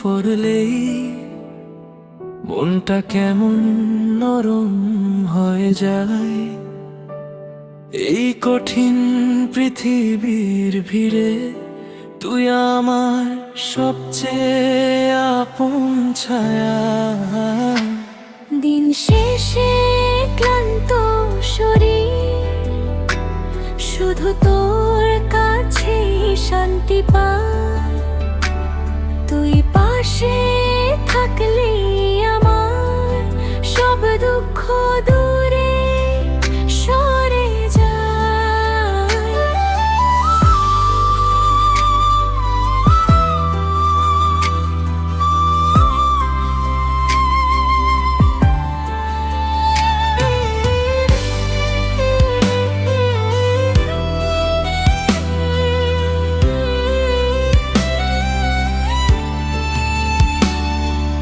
ভাবলেই মনটা কেমন নরম হয়ে যায়। এই কঠিন পৃথিবীর ভিড়ে তুই আমার সবচেয়ে আপন ছায়া। দিন শেষে ক্লান্ত শরীর, শুধু তোর কাছে শান্তি পায়। তুই পাশে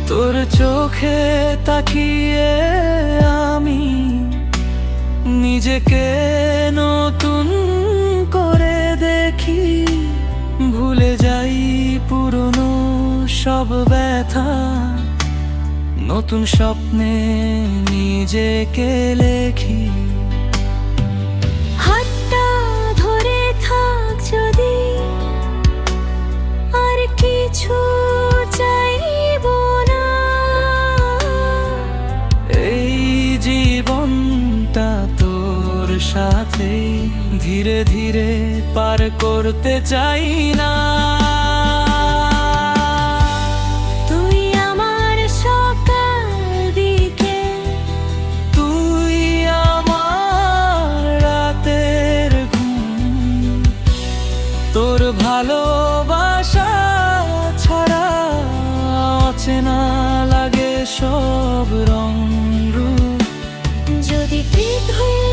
তোর চোখে তাকিয়ে আমি নিজেকে নতুন করে দেখি, ভুলে যাই পুরনো সব ব্যথা। নতুন স্বপ্নে নিজেকে লেখি। সাথে ধীরে ধীরে পার করতে চাই না। তুই আমার সকাল দিকে তুই আমার রাতের ঘুম। তোর ভালোবাসা ছাড়া অচেনা লাগে সব রং যদি পৃথিবী উল্টো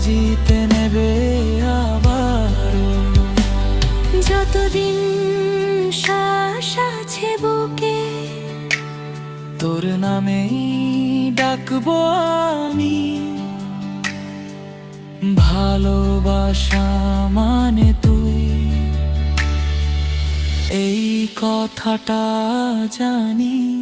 জিতে নেবে আবার যতদিন শ্বাস আছে বুকে তোর নামেই ডাকবো আমি। ভালোবাসা মানে তুই। এই কথাটা জানি।